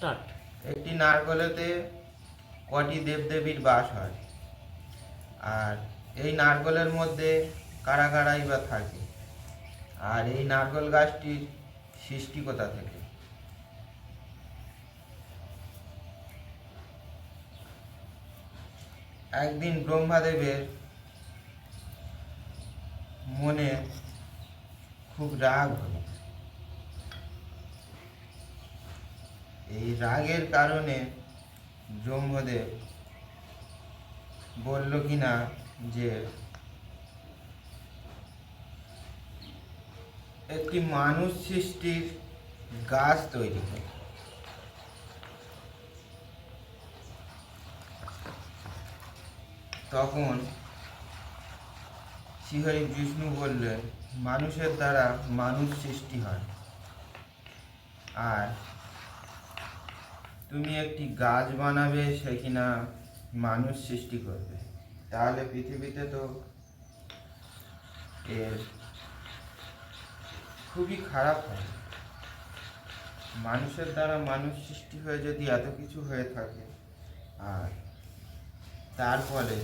Start. একটি নারকলেতে কটি দেবদেবীর বাস হয়? আর এই নারকলের মধ্যে কারা কারাই বা থাকে? আর এই নারকল গাছটির সৃষ্টি কোথা থেকে? একদিন ব্রহ্মাদেবের মনে খুব রাগ হলো। এই রাগের কারণে ব্রহ্মদেব বলল কিনা যে, একটি মানুষ সৃষ্টির গাছ তৈরি করে। তখন শ্রীহরি বিষ্ণু বললেন, মানুষের দ্বারা মানুষ সৃষ্টি হয়। আর তুমি একটি গাছ বানাবে, সে কিনা মানুষ সৃষ্টি করবে। তাহলে পৃথিবীতে তো এর খুবই খারাপ হয়। মানুষের দ্বারা মানুষ সৃষ্টি হয়ে যদি এত কিছু হয়ে থাকে, আর তারপরে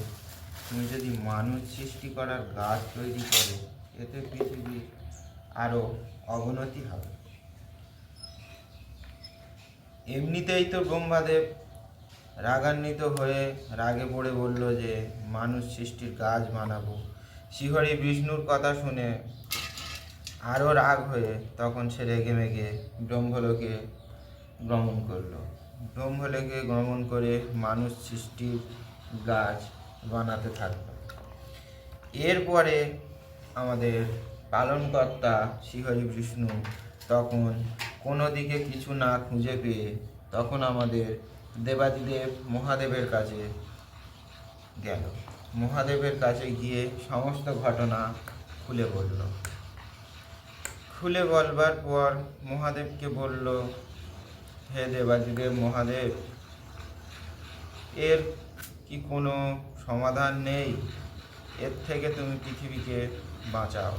তুমি যদি মানুষ সৃষ্টি করার গাছ তৈরি করো, এতে পৃথিবীর আরও অবনতি হবে। এমনিতেই তো ব্রহ্মাদেব রাগান্বিত হয়ে রাগে পড়ে বলল যে, মানুষ সৃষ্টির গাছ বানাবো শ্রীহরি বিষ্ণুর কথা শুনে আরও রাগ হয়ে তখন সে রেগে মেগে ব্রহ্মলোকে ভ্রমণ করল। ব্রহ্মলোকে ভ্রমণ করে মানুষ সৃষ্টির গাছ বানাতে থাকল। এরপরে আমাদের পালনকর্তা শ্রীহরি বিষ্ণু তখন কোনো দিকে কিছু না খুঁজে পেয়ে তখন আমাদের দেবাদিদেব মহাদেবের কাছে গেল। মহাদেবের কাছে গিয়ে সমস্ত ঘটনা খুলে বলল। খুলে বলবার পর মহাদেবকে বলল, হে দেবাদিদেব মহাদেব, এর কি কোনো সমাধান নেই? এর থেকে তুমি পৃথিবীকে বাঁচাও।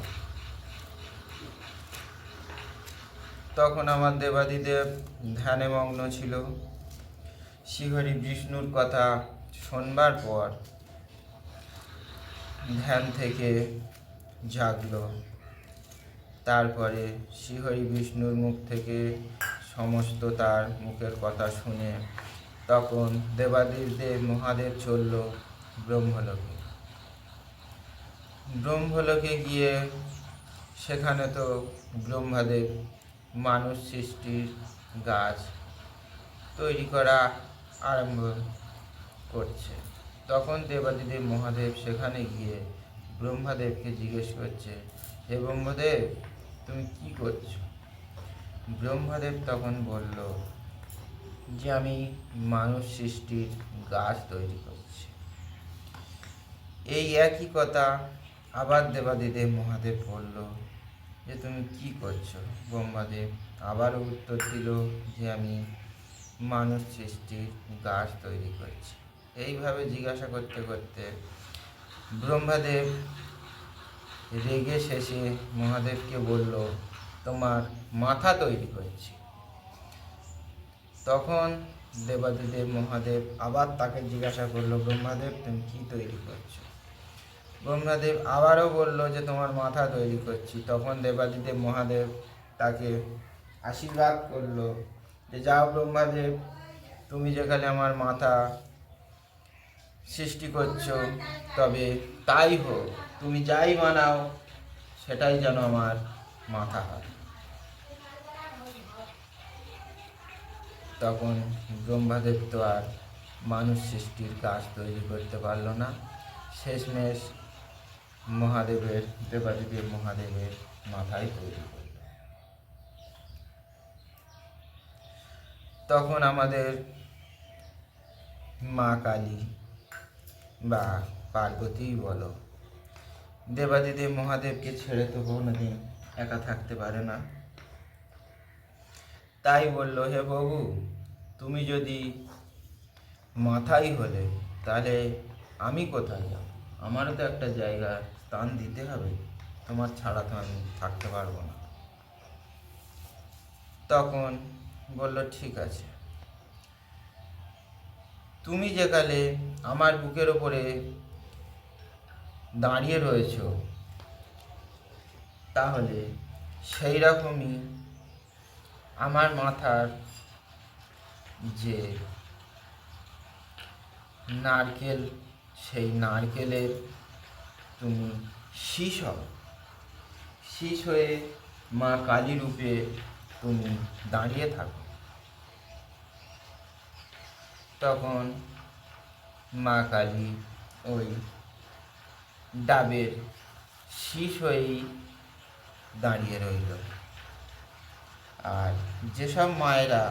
তখন আমার দেবাদিদেব ধ্যানে মগ্ন ছিল। শ্রীহরি বিষ্ণুর কথা শোনবার পর ধ্যান থেকে জাগলো। তারপরে শ্রীহরি বিষ্ণুর মুখ থেকে সমস্ত তার মুখের কথা শুনে তখন দেবাদিদেব মহাদেব চলল ব্রহ্মলোকে। ব্রহ্মলোকে গিয়ে সেখানে তো ব্রহ্মাদেব মানুষ সৃষ্টির গাছ তৈরি করা আরম্ভ করছে। তখন দেবাদিদেব মহাদেব সেখানে গিয়ে ব্রহ্মাদেবকে জিজ্ঞেস করছে, হে ব্রহ্মদেব, তুমি কি করছ? ব্রহ্মদেব তখন বলল, যে আমি মানুষ সৃষ্টির গাছ তৈরি করছি। এই একই কথা আবার দেবাদিদেব মহাদেব বলল যে তুমি কি করছ? ব্রহ্মাদেব আবারও উত্তর দিল যে আমি মানুষ সৃষ্টির গাছ তৈরি করছি। এইভাবে জিজ্ঞাসা করতে করতে ব্রহ্মাদেব রেগে শেষে মহাদেবকে বলল, তোমার মাথা তৈরি করছি। তখন দেবাদিদেব মহাদেব আবার তাকে জিজ্ঞাসা করল, ব্রহ্মাদেব, তুমি কি তৈরি করছ? ব্রহ্মাদেব আবারও বলল যে তোমার মাথা তৈরি করছি। তখন দেবাদিদেব মহাদেব তাকে আশীর্বাদ করল যে, যাও ব্রহ্মাদেব, তুমি যেখানে আমার মাথা সৃষ্টি করছ, তবে তাই হোক, তুমি যাই বানাও, সেটাই যেন আমার মাথা হয়। তখন ব্রহ্মাদেব তো আর মানুষ সৃষ্টির কাজ তৈরি করতে পারল না। শেষমেশ মহাদেবের দেবাদেবের মহাদেবের মাথায় তৈরি করল তখন আমাদের মা কালী বা পার্বতী বলো, দেবাদিদেব মহাদেবকে ছেড়ে তো কোনোদিন একা থাকতে পারে না। তাই বলল, হে প্রভু, তুমি যদি মাথাই হলে তাহলে আমি কোথায় যাব? আমারও তো একটা জায়গা স্থান দিতে হবে, তোমার ছাড়া তো আমি থাকতে পারব না। তখন বলল, ঠিক আছে। তুমি যেকালে আমার বুকের ওপরে দাঁড়িয়ে রয়েছো, তাহলে সেই রকমই আমার মাথার যে নারকেল, সেই নারকেলের তুমি শীষ হও শীষ হয়ে মা কালী রূপে তুমি দাঁড়িয়ে থাকো। তখন মা কালী ওই ডাবের শীষ হয়েই দাঁড়িয়ে রইল। আর যেসব মায়েরা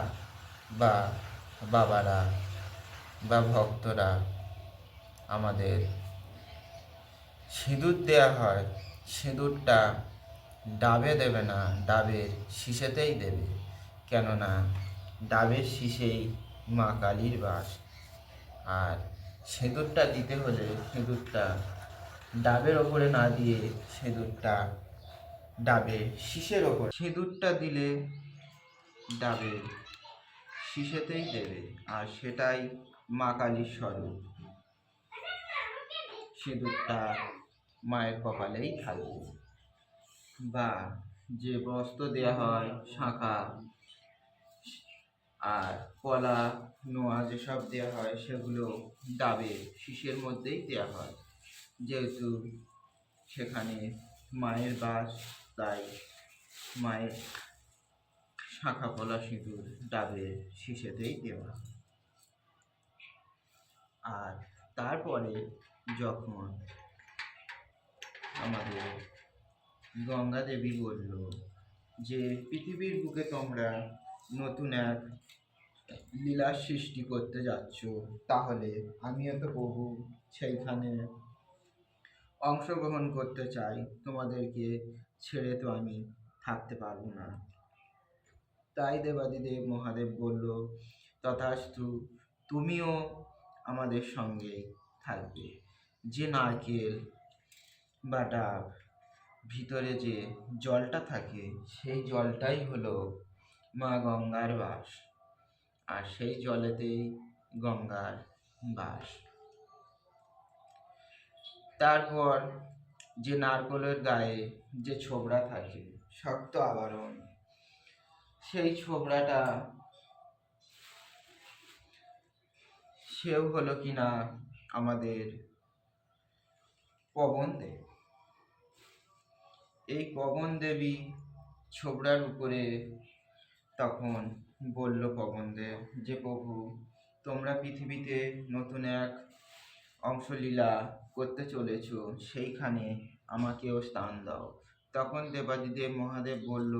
বা বাবারা বা ভক্তরা আমাদের সিঁদুর দেয়া হয়, সিঁদুরটা ডাবে দেবে না, ডাবের শীষেতেই দেবে। কেননা ডাবের শীষেই মা কালীর বাস। আর সিঁদুরটা দিতে হলে সিঁদুরটা ডাবের ওপরে না দিয়ে সিঁদুরটা ডাবে শীষের ওপর। সিঁদুরটা দিলে ডাবে শীষেতেই দেবে, আর সেটাই মা কালীর স্বরূপ। সিঁদুরটা মায়ের কপালেই থাকবে। বা যে বস্ত্র দেওয়া হয়, শাঁখা আর কলা, নোয়া যেসব দেওয়া হয়, সেগুলো ডাবে শীষের মধ্যেই দেওয়া হয়। যেহেতু সেখানে মায়ের বাস, তাই মায়ের শাঁখা, কলা, সিঁদুর ডাবে শীষেতেই দেওয়া আর তারপরে যখন আমাদের গঙ্গা দেবী বলল যে, পৃথিবীর বুকে তোমরা নতুন এক লীলা সৃষ্টি করতে যাচ্ছ, তাহলে আমিও তো প্রভু সেইখানে অংশগ্রহণ করতে চাই, তোমাদেরকে ছেড়ে তো আমি থাকতে পারব না। তাই দেবাদিদেব মহাদেব বলল, তথাস্তু তুমিও আমাদের সঙ্গে থাকবে। যে নারকেল বা ডাব, ভিতরে যে জলটা থাকে, সেই জলটাই হলো মা গঙ্গার বাস। আর সেই জলেতেই গঙ্গার বাস। তারপর যে নারকলের গায়ে যে ছোবড়া থাকে, শক্ত আবরণ, সেই ছোবড়াটা সেও হলো কিনা আমাদের পবন দেব এই পবন দেবী ছোবড়ার উপরে তখন বলল পবনদেব যে, প্রভু, তোমরা পৃথিবীতে নতুন এক অংশলীলা করতে চলেছ, সেইখানে আমাকেও স্থান দাও। তখন দেবাদিদেব মহাদেব বলল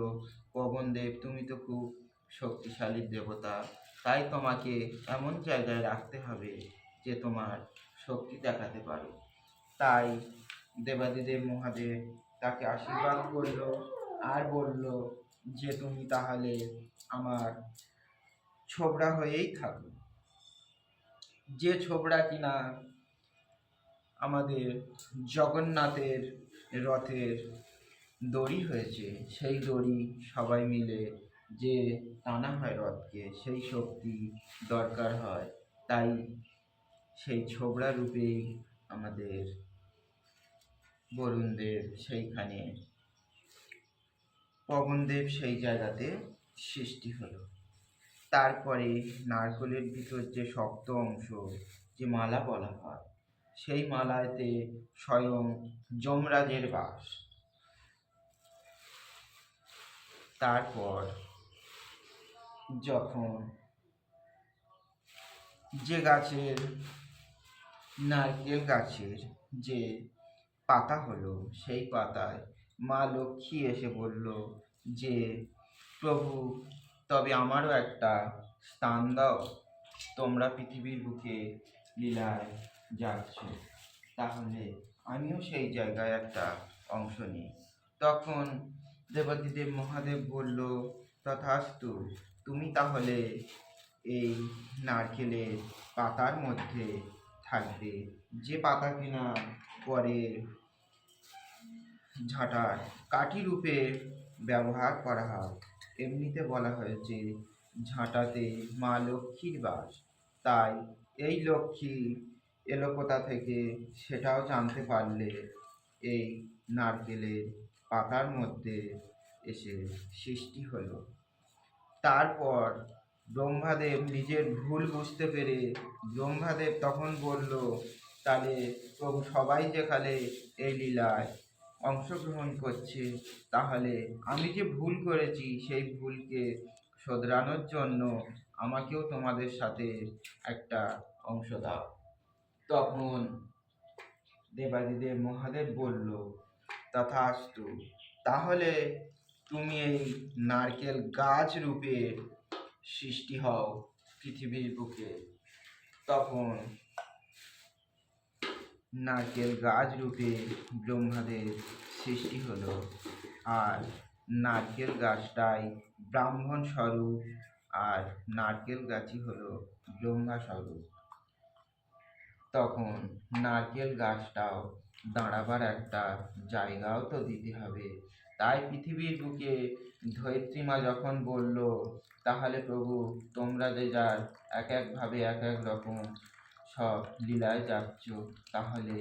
পবনদেব তুমি তো খুব শক্তিশালী দেবতা, তাই তোমাকে এমন জায়গায় রাখতে হবে যে তোমার শক্তি দেখাতে পারো। তাই দেবাদিদেব মহাদেব তাকে আশীর্বাদ করল আর বলল যে তুমি তাহলে আমার ছোবড়া হয়েই থাকো। যে ছোবড়া কিনা আমাদের জগন্নাথের রথের দড়ি হয়েছে, সেই দড়ি সবাই মিলে যে টানা হয় রথকে, সেই শক্তি দরকার হয়। তাই সেই ছোবড়া রূপেই আমাদের বরুণদেব সেইখানে, পবনদেব সেই জায়গাতে সৃষ্টি হলো। তারপরে নারকলের ভিতর যে শক্ত অংশ, যে মালা বলা হয়, সেই মালাতে স্বয়ং যমরাজের বাস। তারপর যখন যে গাছের, নারকেল গাছের যে পাতা হলো, সেই পাতায় মা লক্ষ্মী এসে বলল যে, প্রভু, তবে আমারও একটা স্থান দাও। তোমরা পৃথিবীর বুকে লীলায় যাচ্ছ। তাহলে আমিও সেই জায়গায় একটা অংশ নিই। তখন দেবাদিদেব মহাদেব বলল, তথাস্তু, তুমি তাহলে এই নারকেলের পাতার মধ্যে থাকবে। যে পাতা কিনা পরে ঝাঁটার কাঠি রূপে ব্যবহার করা হয়। এমনিতে বলা হয়েছে, ঝাঁটাতে মা লক্ষ্মীর বাস। তাই এই লক্ষ্মী এলো কোথা থেকে সেটাও জানতে পারলে এই নারকেলের পাতার মধ্যে এসে সৃষ্টি হলো। তারপর ব্রহ্মাদেব নিজের ভুল বুঝতে পেরে ব্রহ্মাদেব তখন বলল, তাহলে প্রভু সবাই যেখানে এই লীলায় অংশগ্রহণ করছে, তাহলে আমি যে ভুল করেছি, সেই ভুলকে শোধরানোর জন্য আমাকেও তোমাদের সাথে একটা অংশ দাও। তখন দেবাদিদেব মহাদেব বলল তথা তথাস্তু, তাহলে তুমি এই নারকেল গাছ রূপে সৃষ্টি হও পৃথিবীর বুকে। তখন নারকেল গাছ রূপে ব্রহ্মাদের সৃষ্টি হলো। আর নারকেল গাছটাই ব্রাহ্মণ স্বরূপ, আর নারকেল গাছই হলো ব্রহ্মা স্বরূপ। তখন নারকেল গাছটাও দাঁড়াবার একটা জায়গাও তো দিতে হবে। তাই পৃথিবীর বুকে ধরিত্রীমা যখন বলল, তাহলে প্রভু, তোমরা যে যার এক একভাবে এক এক রকম সব লীলায় যাচ্ছ, তাহলে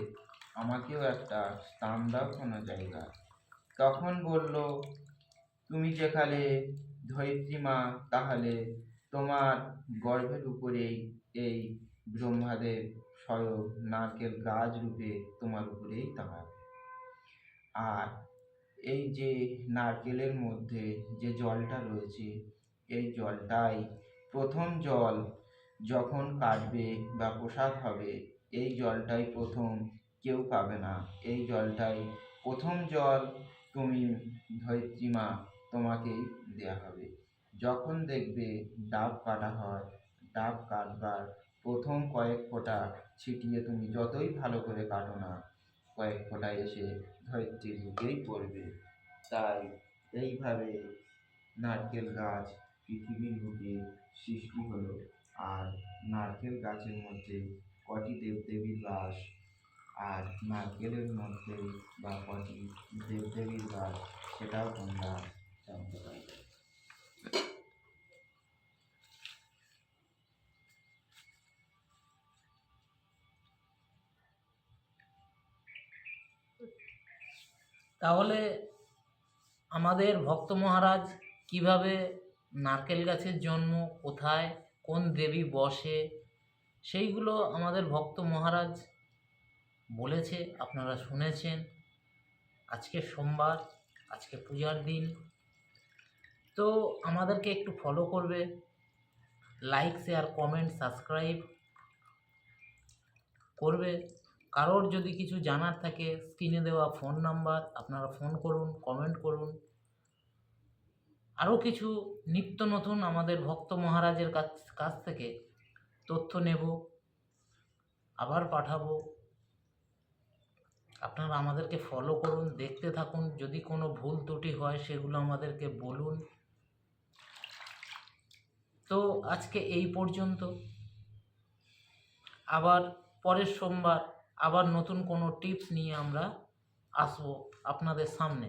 আমাকেও একটা স্থান দাও কোনো জায়গা। তখন বলল, তুমি যেখানে ধরিত্রী মা, তাহলে তোমার গর্ভের উপরেই এই ব্রহ্মাদেব স্বয়ং নারকেল গাছ রূপে তোমার উপরেই দাঁড়াবে আর এই যে নারকেলের মধ্যে যে জলটা রয়েছে, এই জলটাই প্রথম জল যখন কাটবে বা প্রসাদ হবে, এই জলটাই প্রথম কেউ পাবে না। এই জলটাই প্রথম জল তুমি ধরিত্রীমা তোমাকেই দেওয়া হবে। যখন দেখবে ডাব কাটা হয়, ডাব কাটবার প্রথম কয়েক ফোঁটা ছিটিয়ে তুমি যতই ভালো করে কাটো না, কয়েক ফোঁটা এসে ধরিত্রীর বুকেই পড়বে। তাই এইভাবে নারকেল গাছ পৃথিবীর বুকে সৃষ্টি হলো। আর নারকেল গাছের মধ্যে কটি দেবদেবীর বাস? আর নারকেলের মধ্যে বা কটি দেবদেবীর বাস, সেটাও তোমরা জানতে পারবে। তাহলে আমাদের ভক্ত মহারাজ কীভাবে নারকেল গাছের জন্ম কোথায় কোন দেবী বসে, সেইগুলো আমাদের ভক্ত মহারাজ বলেছে, আপনারা শুনেছেন। আজকে সোমবার, আজকে পূজার দিন। তো আমাদেরকে একটু ফলো করবে লাইক শেয়ার কমেন্ট সাবস্ক্রাইব করবে। কারোর যদি কিছু জানার থাকে স্ক্রিনে দেওয়া ফোন নাম্বার আপনারা ফোন করুন কমেন্ট করুন। আরও কিছু নিত্য নতুন আমাদের ভক্ত মহারাজের কাছ কাছ থেকে তথ্য নেব, আবার পাঠাবো। আপনারা আমাদেরকে ফলো করুন, দেখতে থাকুন, যদি কোনো ভুল ত্রুটি হয় সেগুলো আমাদেরকে বলুন। তো আজকে এই পর্যন্ত। আবার পরের সোমবার আবার নতুন কোনো টিপস নিয়ে আমরা আসব আপনাদের সামনে।